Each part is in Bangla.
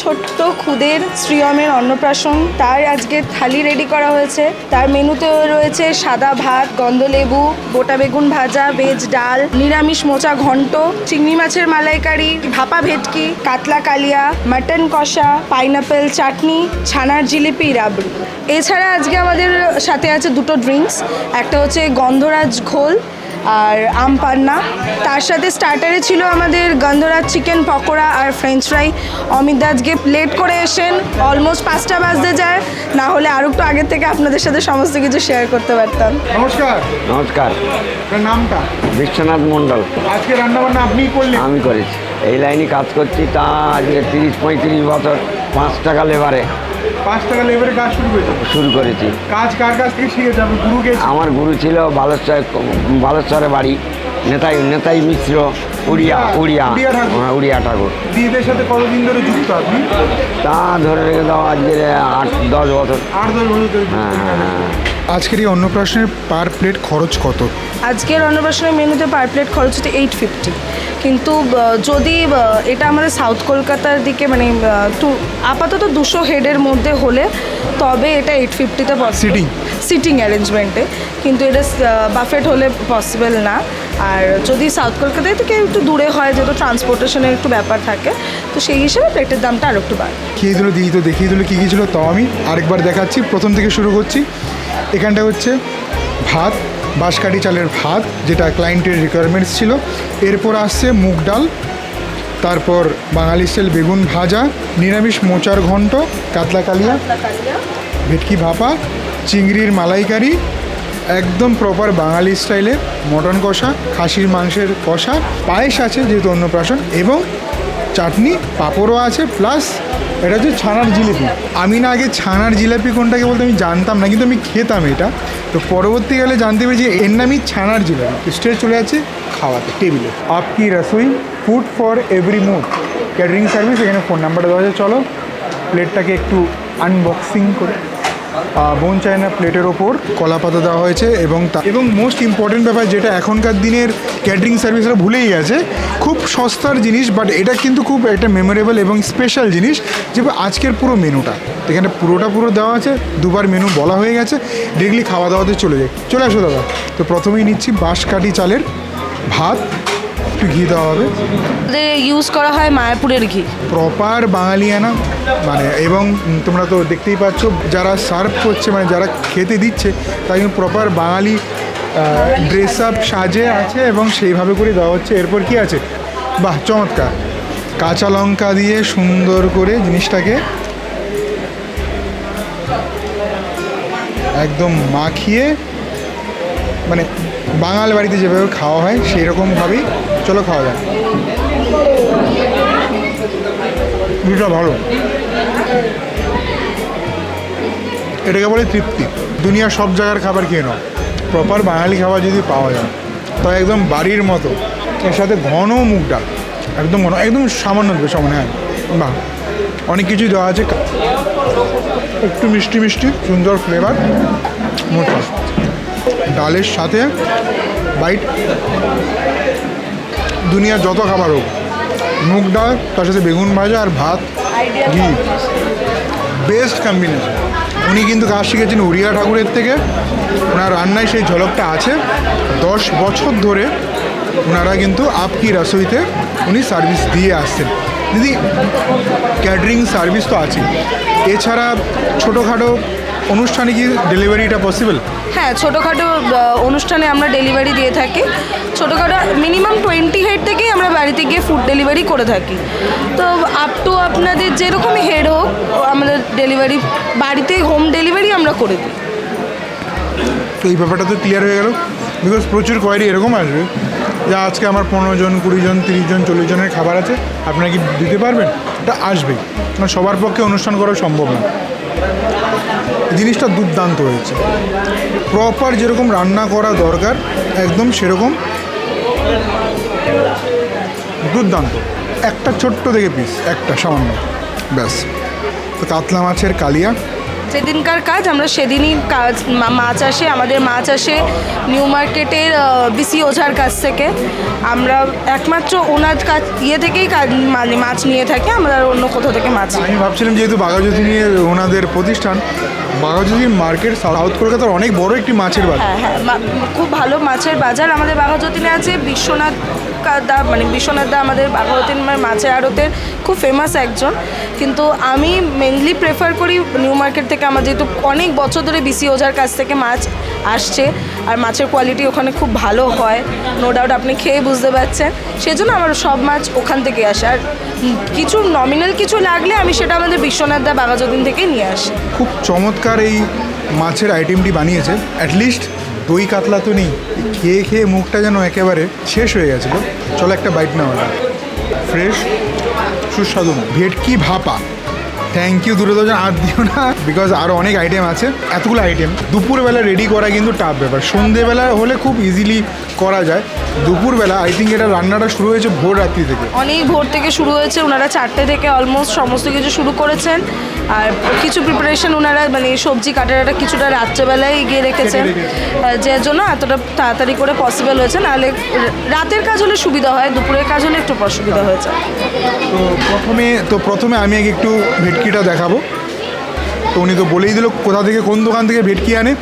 ছোট্ট খুদের শ্রীয়মের অন্নপ্রাশন। তার আজকে থালি রেডি করা হয়েছে। তার মেনুতে রয়েছে সাদা ভাত, গন্ধলেবু, গোটা বেগুন ভাজা, ভেজ ডাল, নিরামিষ মোচা ঘন্ট, চিংড়ি মাছের মালাইকারি, ভাপা ভেটকি, কাতলা কালিয়া, মাটন কষা, পাইনাপেল চাটনি, ছানার জিলিপি, রাবড়ি। এছাড়া আজকে আমাদের সাথে আছে দুটো ড্রিঙ্কস একটা হচ্ছে গন্ধরাজ ঘোল আর আম পান্না। তার সাথে স্টার্টারে ছিল আমাদের গন্ধরাজ চিকেন পকোড়া আর ফ্রেঞ্চ ফ্রাই অমিত দা আজকে লেট করে এসেন অলমোস্ট পাঁচটা বাজতে যায়। না হলে আর একটু আগের থেকে আপনাদের সাথে সমস্ত কিছু শেয়ার করতে পারতাম। নমস্কার। নমস্কার। আপনার নামটা? বিশ্বনাথ মণ্ডল। আজকে রান্না বান্না আপনিই করলেন? আমি করেছি। এই লাইনে কাজ করছি। তা আজকে তিরিশ পঁয়ত্রিশ বছর পাঁচ টাকা লেবারে। পাঁচ টাকা লেবারে কাজ শুরু করেছেন শুরু করেছি। কাজ কার কাছ থেকে শিখেছে? আপনি গুরুকে আমার গুরু ছিল বালেশ্বর বালেশ্বরে বাড়ি নেতাই নেতাই মিশ্র উড়িয়া উড়িয়া উড়িয়া ঠাকুর। হ্যাঁ, উড়িয়া ঠাকুর। দিদিদের সাথে কতদিন ধরে যুক্ত আপনি? তা ধরে রেখে দাও আজকে আট দশ বছর। আট দশ বছর ধরে হ্যাঁ হ্যাঁ হ্যাঁ। আজকের এই অন্নপ্রাশনের পার প্লেট খরচ কত? আজকের অন্নপ্রাশনের মেনুতে পার প্লেট খরচ হচ্ছে এইট ফিফটি কিন্তু যদি এটা আমাদের সাউথ কলকাতার দিকে মানে টু আপাতত দুশো হেডের মধ্যে হলে তবে এটা এইট ফিফটিতে Sitting? সিটিং অ্যারেঞ্জমেন্টে কিন্তু এটা বাফেট হলে পসিবল না। আর যদি সাউথ কলকাতায় থেকে একটু দূরে হয় যেহেতু ট্রান্সপোর্টেশনের একটু ব্যাপার থাকে তো সেই হিসেবে প্লেটের দামটা আরও একটু বাড়ে। খেয়ে দিল দিদি? তো দেখিয়ে দিল কী কী ছিল? তাও আমি আরেকবার দেখাচ্ছি। প্রথম থেকে শুরু করছি। এখানটা হচ্ছে ভাত বাঁশকাঠি চালের ভাত, যেটা ক্লায়েন্টের রিকোয়ারমেন্টস ছিল। এরপর আসছে মুগ ডাল, তারপর বাঙালি স্টাইল বেগুন ভাজা, নিরামিষ মোচার ঘন্ট, কাতলা কালিয়া, ভেটকি ভাপা, চিংড়ির মালাইকারি, একদম প্রপার বাঙালি স্টাইলে মটন কষা, খাসির মাংসের কষা, পায়েস আছে যেহেতু অন্নপ্রাশন, এবং চাটনি, পাঁপড়ও আছে প্লাস এটা হচ্ছে ছানার জিলিপি। আমি না আগে ছানার জিলিপি কোনটাকে বলতে আমি জানতাম না, কিন্তু আমি খেতাম এটা। তো পরবর্তীকালে জানতে পেরেছি এর নামই ছানার জিলাপি। স্টেজ চলে যাচ্ছে খাওয়াতে, টেবিলে। Aapki Rasoi food for every mood catering service এখানে ফোন নাম্বারটা দেওয়া আছে। চলো প্লেটটাকে একটু আনবক্সিং করে। বোন চায়না প্লেটের ওপর কলা পাতা দেওয়া হয়েছে এবং এবং মোস্ট ইম্পর্টেন্ট ব্যাপার যেটা এখনকার দিনের ক্যাটারিং সার্ভিসরা ভুলেই গেছে, খুব সস্তার জিনিস বাট এটা কিন্তু খুব একটা মেমোরেবল এবং স্পেশাল জিনিস যে আজকের পুরো মেনুটা। এখানে পুরোটা পুরো দেওয়া আছে, দুবার মেনু বলা হয়ে গেছে ডিরেক্টলি খাওয়া দাওয়াতে চলে যায়। চলে আসো দাদা, তো প্রথমেই নিচ্ছি বাঁশকাঠি চালের ভাত একটু ঘি দেওয়া হবে? ইউজ করা হয় মায়াপুরের ঘি। প্রপার বাঙালিয়ানা মানে এবং তোমরা তো দেখতেই পাচ্ছ যারা সার্ভ করছে মানে যারা খেতে দিচ্ছে তাই প্রপার বাঙালি ড্রেস আপ সাজে আছে এবং সেইভাবে করে দেওয়া হচ্ছে। এরপর কি আছে? বাহ চমৎকার। কাঁচা লঙ্কা দিয়ে সুন্দর করে জিনিসটাকে একদম মাখিয়ে মানে বাঙাল বাড়িতে যেভাবে খাওয়া হয় সেই রকমভাবেই চলো খাওয়া যায় দুটা ভালো। এটাকে বলে তৃপ্তি। দুনিয়ার সব জায়গার খাবার খেয়ে নাও। প্রপার বাঙালি খাবার যদি পাওয়া যায় তো একদম বাড়ির মতো। এর সাথে ঘন মুখ ডাল। একদম ঘন, একদম সামান্য দেবে সমান হ্যাঁ। বাহ। অনেক কিছুই দেওয়া আছে। একটু মিষ্টি মিষ্টি, সুন্দর ফ্লেভার মোটা। ডালের সাথে বাইট দুনিয়ার যত খাবার হোক মুগ ডাল তার সাথে বেগুন ভাজা আর ভাত ঘি। বেস্ট কম্বিনেশন উনি কিন্তু কাজ শিখেছেন উড়িয়া ঠাকুরের থেকে। ওনার রান্নায় সেই ঝলকটা আছে। দশ বছর ধরে ওনারা কিন্তু আপকি রসইতে উনি সার্ভিস দিয়ে আসছেন। দিদি ক্যাটারিং সার্ভিস তো আছে এছাড়া ছোটোখাটো অনুষ্ঠানে কি ডেলিভারিটা পসিবল হ্যাঁ ছোটোখাটো অনুষ্ঠানে আমরা ডেলিভারি দিয়ে থাকি। ছোটোখাটো মিনিমাম টোয়েন্টি হেড থেকেই আমরা বাড়িতে গিয়ে ফুড ডেলিভারি করে থাকি। তো আপ টু আপনাদের যেরকমই হেড হোক, আমাদের ডেলিভারি বাড়িতে হোম ডেলিভারি আমরা করে দিই। তো এই ব্যাপারটা তো ক্লিয়ার হয়ে গেল। বিকজ প্রচুর কোয়ারি এরকম আসবে। যে আজকে আমার পনেরো জন, কুড়ি জন, তিরিশ জন, চল্লিশ জনের খাবার আছে। আপনারা কি দিতে পারবেন? এটা আসবেই। কারণ সবার পক্ষে অনুষ্ঠান করা সম্ভব না। জিনিসটা দুর্দান্ত হয়েছে। প্রপার যেরকম রান্না করা দরকার, একদম সেরকম দুর্দান্ত। একটা ছোট্ট থেকে পিস একটা সামান্য, ব্যাস। তো কাতলা মাছের কালিয়া। যেদিনকার কাজ আমরা সেদিনই কাজ মাছ আসে আমাদের মাছ আসে নিউ মার্কেটের বিসি ওঝার কাছ থেকে আমরা একমাত্র ওনার কাজ ইয়ে থেকেই কাজ মানে মাছ নিয়ে থাকি আমরা অন্য কোথাও থেকে মাছ আমি ভাবছিলাম যেহেতু বাঘাযতীন নিয়ে ওনাদের প্রতিষ্ঠান বাঘাযতীন মার্কেট সাউথ কলকাতার অনেক বড় একটি মাছের বাজার। হ্যাঁ হ্যাঁ খুব ভালো মাছের বাজার আমাদের বাঘাযতীনে আছে। বিশ্বনাথ দা মানে বিশ্বনাথ দা আমাদের বাঘাযতীন মাছের আড়তের খুব ফেমাস একজন। কিন্তু আমি মেনলি প্রেফার করি নিউ মার্কেট থেকে আমার যেহেতু অনেক বছর ধরে বিসি ওঝার কাছ থেকে মাছ আসছে। আর মাছের কোয়ালিটি ওখানে খুব ভালো হয় নো ডাউট আপনি খেয়ে বুঝতে পারছেন। সেজন্য আমার সব মাছ ওখান থেকে আসে। আর কিছু নমিনাল কিছু লাগলে আমি সেটা আমাদের বিশ্বনাথ দা বাঘাযতীন থেকে নিয়ে আসি। খুব চমৎকার এই মাছের আইটেমটি বানিয়েছে। অ্যাটলিস্ট দই কাতলা তো নেই। খেয়ে খেয়ে মুখটা যেন একেবারে শেষ হয়ে গেছিল। চলো একটা বাইট নেওয়া ফ্রেশ সুস্বাদু। ভেটকি ভাপা। থ্যাংক ইউ দূরদর্শন আর দিও না বিকজ আরও অনেক আইটেম আছে। এতগুলো আইটেম দুপুরবেলা রেডি করা কিন্তু টাফ ব্যাপার। সন্ধেবেলা হলে খুব ইজিলি করা যায়। দুপুরবেলা আই থিঙ্ক এটা রান্নাটা শুরু হয়েছে ভোর রাত্রি থেকে। অনেক ভোর থেকে শুরু হয়েছে ওনারা চারটে থেকে অলমোস্ট সমস্ত কিছু শুরু করেছেন। আর কিছু প্রিপারেশন ওনারা মানে সবজি কাটাটা কিছুটা রাত্রেবেলায় গিয়ে রেখেছেন। যার জন্য এতটা তাড়াতাড়ি করে পসিবল হয়েছে। নাহলে রাতের কাজ হলে সুবিধা হয় দুপুরের কাজ হলে একটু অসুবিধা হয়েছে। তো প্রথমে তো প্রথমে আমি আগে একটু ভেটকিটা দেখাবো। তো উনি তো বলেই দিল কোথা থেকে কোন দোকান থেকে ভেটকি আনে।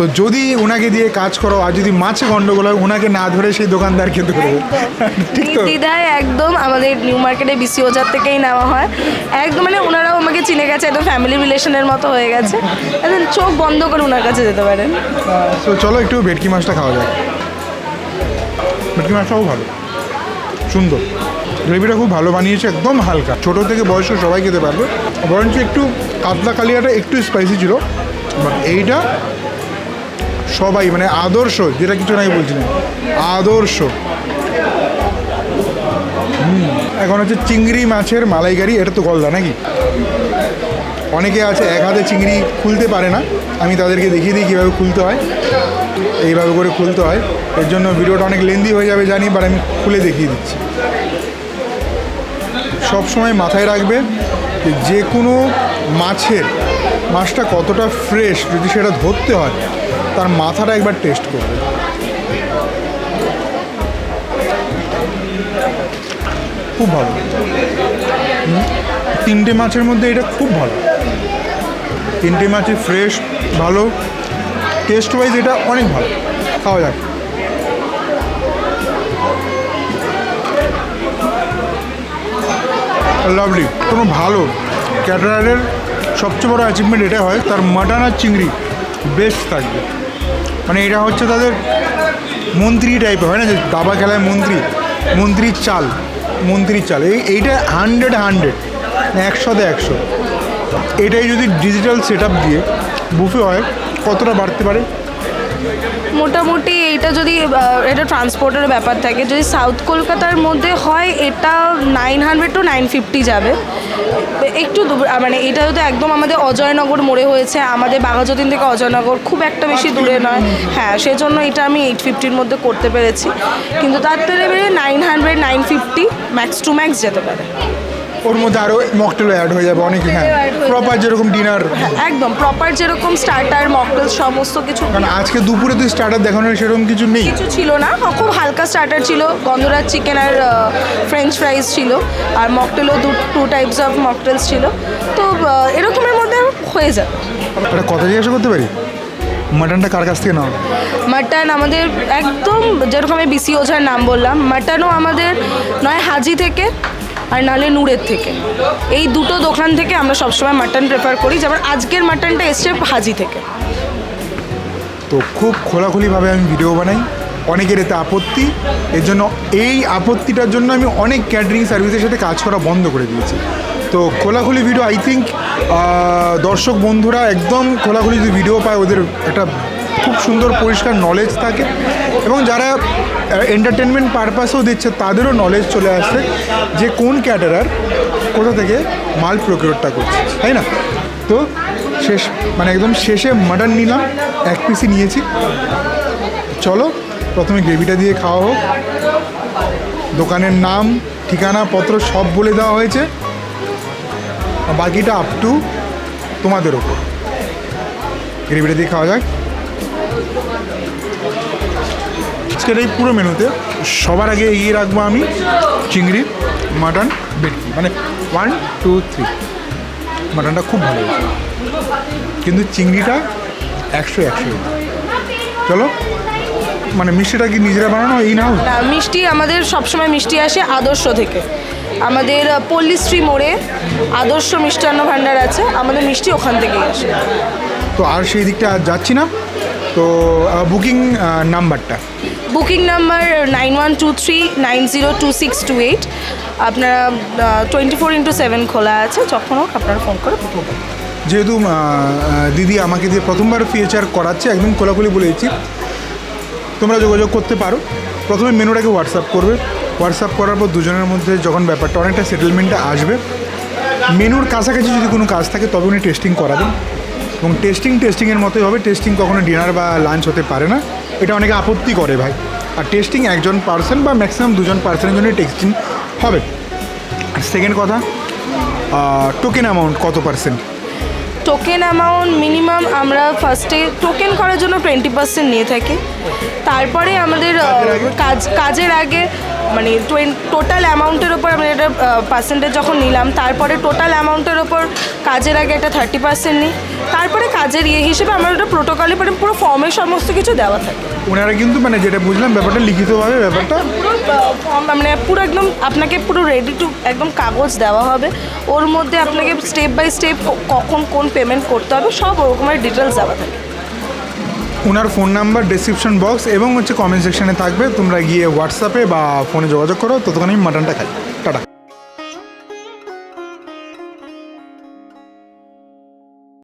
তো যদি ওনাকে দিয়ে কাজ করো আর যদি মাছে গন্ডগোল হয় ওনাকে না ধরে সেই দোকানদারকে ধরবো ঠিক তো? নির্দ্বিধায় একদম আমাদের নিউ মার্কেটে বিসি ওজার থেকেই নেওয়া হয়। একদম মানে ওনারাও আমাকে চিনে গেছে একদম ফ্যামিলি রিলেশনের মতো হয়ে গেছে। একদম চোখ বন্ধ করে ওনার কাছে যেতে পারেন। তো চলো একটু ভেটকি মাছটা খাওয়া যাক। ভেটকি মাছটাও ভালো। সুন্দর। গ্রেভিটা খুব ভালো বানিয়েছে একদম হালকা। ছোট থেকে বয়স্ক সবাই খেতে পারবে। বরঞ্চ একটু কাতলা কালিয়াটা একটু স্পাইসি ছিল। বাট এইটা সবাই মানে আদর্শ, যেটা কিছু নাই বলছি না, আদর্শ। এখন হচ্ছে চিংড়ি মাছের মালাইকারি, এটা তো গলদা নাকি? অনেকে আছে এক হাতে চিংড়ি খুলতে পারে না, আমি তাদেরকে দেখিয়ে দিই কীভাবে খুলতে হয়। এইভাবে করে খুলতে হয়, এর জন্য ভিডিওটা অনেক লেন্দি হয়ে যাবে জানি বাট আমি খুলে দেখিয়ে দিচ্ছি। সব সময় মাথায় রাখবে যে কোনো মাছের, মাছটা কতটা ফ্রেশ যদি সেটা ধরতে হয় তার মাথাটা একবার টেস্ট করবে খুব ভালো। তিনটে মাছের মধ্যে এটা খুব ভালো। তিনটে মাছই ফ্রেশ ভালো। টেস্ট ওয়াইজ এটা অনেক ভালো। খাওয়া যাক। লাভলি কোনো ভালো। ক্যাটারারের সবচেয়ে বড় অ্যাচিভমেন্ট এটা হয়, তার মাটন আর চিংড়ি বেস্ট থাকবে। মানে এটা হচ্ছে তাদের মন্ত্রী টাইপের হয় না? যে দাবা খেলায় মন্ত্রী, মন্ত্রীর চাল মন্ত্রীর চাল। এই, এইটা হান্ড্রেড হান্ড্রেড একশোতে একশো। এটাই যদি ডিজিটাল সেট দিয়ে বুফে হয়, কতটা বাড়তে পারে? মোটামুটি এইটা যদি এটা ট্রান্সপোর্টের ব্যাপার থাকে যদি সাউথ কলকাতার মধ্যে হয় এটা nine hundred to nine fifty যাবে। একটু মানে এটা তো একদম আমাদের অজয়নগর মোড়ে হয়েছে আমাদের বাঘাযতীন থেকে অজয়নগর খুব একটা বেশি দূরে নয়। হ্যাঁ সেজন্য এটা আমি এইট ফিফটির মধ্যে করতে পেরেছি। কিন্তু তার থেকে nine hundred nine fifty max to max যেতে পারে। ওর মধ্যে আরও মকটেলও অ্যাড হয়ে যাবে অনেক হ্যাঁ। প্রপার যেরকম ডিনার হ্যাঁ একদম প্রপার যেরকম স্টার্টার মকটেল সমস্ত কিছু। কারণ আজকে দুপুরে তো স্টার্টার দেখানোর সেরকম কিছু নেই। কিছু ছিল না খুব হালকা স্টার্টার ছিল গন্ধরাজ চিকেন আর ফ্রেঞ্চ ফ্রাইজ ছিল আর মকটেলও দু টু টাইপস অফ মকটেলস ছিল। তো এরকমের মধ্যে হয়ে যাবে। একটা কথা জিজ্ঞাসা করতে পারি? মাটনটা কার কাছ থেকে নাও? মাটন আমাদের একদম যেরকম আমি বিসি ওঝার নাম বললাম মাটনও আমাদের নয় হাজি থেকে আর নাহলে নূরের থেকে। এই দুটো দোকান থেকে আমরা সবসময় মাটন প্রেফার করি, যেমন আজকের মাটনটা এসছে হাজি থেকে। তো খুব খোলাখুলিভাবে আমি ভিডিও বানাই। অনেকের এতে আপত্তি। এর জন্য এই আপত্তিটার জন্য আমি অনেক ক্যাটারিং সার্ভিসের সাথে কাজ করা বন্ধ করে দিয়েছি। তো খোলাখুলি ভিডিও আই থিঙ্ক দর্শক বন্ধুরা একদম খোলাখুলি যদি ভিডিও পায়, ওদের একটা খুব সুন্দর পরিষ্কার নলেজ থাকে। এবং যারা এন্টারটেনমেন্ট পারপাসেও দিচ্ছে, তাদেরও নলেজ চলে আসছে যে কোন ক্যাটারার কোথা থেকে মাল প্রকিউরটা করছে, তাই না? তো শেষ মানে একদম শেষে মাটন নিলাম, এক পিসই নিয়েছি। চলো, প্রথমে গ্রেভিটা দিয়ে খাওয়া হোক। দোকানের নাম, ঠিকানা, পত্র সব বলে দেওয়া হয়েছে। বাকিটা আপ টু তোমাদের ওপর। গ্রেভিটা দিয়ে খাওয়া যাক। আজকের এই পুরো মেনুতে সবার আগে এগিয়ে রাখব আমি চিংড়ি মাটন ভেটকি মানে ওয়ান টু থ্রি মাটনটা খুব ভালো হয়েছে। কিন্তু চিংড়িটা একশো একশো। চলো মানে মিষ্টিটা কি নিজেরা বানানো এই না মিষ্টি আমাদের সবসময় মিষ্টি আসে আদর্শ থেকে। আমাদের পল্লীশ্রী মোড়ে আদর্শ মিষ্টান্ন ভাণ্ডার আছে। আমাদের মিষ্টি ওখান থেকেই আসে। তো আর সেই দিকটা যাচ্ছি না। তো বুকিং নাম্বারটা booking number nine one two three nine zero two six two eight. আপনারা টোয়েন্টি ফোর ইন্টু সেভেন খোলা আছে। যখন হোক আপনারা ফোন করে বুক যেহেতু দিদি আমাকে দিয়ে প্রথমবার ফিচার করাচ্ছে, একদম খোলাখুলি বলে দিচ্ছি। তোমরা যোগাযোগ করতে পারো। প্রথমে মেনুটাকে হোয়াটসঅ্যাপ করবে। হোয়াটসঅ্যাপ করার পর দুজনের মধ্যে যখন ব্যাপারটা অনেকটা সেটেলমেন্টটা আসবে, মেনুর কাছাকাছি যদি কোনো কাজ থাকে, তবে উনি টেস্টিং করাবেন। এবং টেস্টিং টেস্টিংয়ের মতোই হবে। টেস্টিং কখনো ডিনার বা লাঞ্চ হতে পারে না। এটা অনেকে আপত্তি করে ভাই। আর টেস্টিং একজন পার্সন বা ম্যাক্সিমাম দুজন পার্সনের জন্য টেস্টিং হবে। আর সেকেন্ড কথা টোকেন অ্যামাউন্ট কত পার্সেন্ট টোকেন অ্যামাউন্ট মিনিমাম আমরা ফার্স্টে টোকেন করার জন্য টোয়েন্টি পার্সেন্ট নিয়ে থাকি। তারপরে আমাদের কাজ কাজের আগে মানে টোটাল অ্যামাউন্টের ওপর আমরা এটা পার্সেন্টেজ যখন নিলাম তারপরে টোটাল অ্যামাউন্টের ওপর কাজের আগে একটা থার্টি পার্সেন্ট নিই। তারপরে কাজের ইয়ে হিসেবে আমার ওটা প্রোটোকলে মানে পুরো ফর্মে সমস্ত কিছু দেওয়া থাকে। ওনারা কিন্তু মানে যেটা বুঝলাম ব্যাপারটা লিখিতভাবে ব্যাপারটা পুরো ফর্ম মানে পুরো একদম আপনাকে পুরো রেডি টু একদম কাগজ দেওয়া হবে। ওর মধ্যে আপনাকে স্টেপ বাই স্টেপ কখন কোন পেমেন্ট করতে হবে সব ওরকমের ডিটেলস দেওয়া থাকে। ওনার ফোন নাম্বার ডিসক্রিপশন বক্স এবং হচ্ছে কমেন্ট সেকশনে থাকবে। তোমরা গিয়ে হোয়াটসঅ্যাপে বা ফোনে যোগাযোগ করো। ততক্ষণ আমি মাটনটা খাই।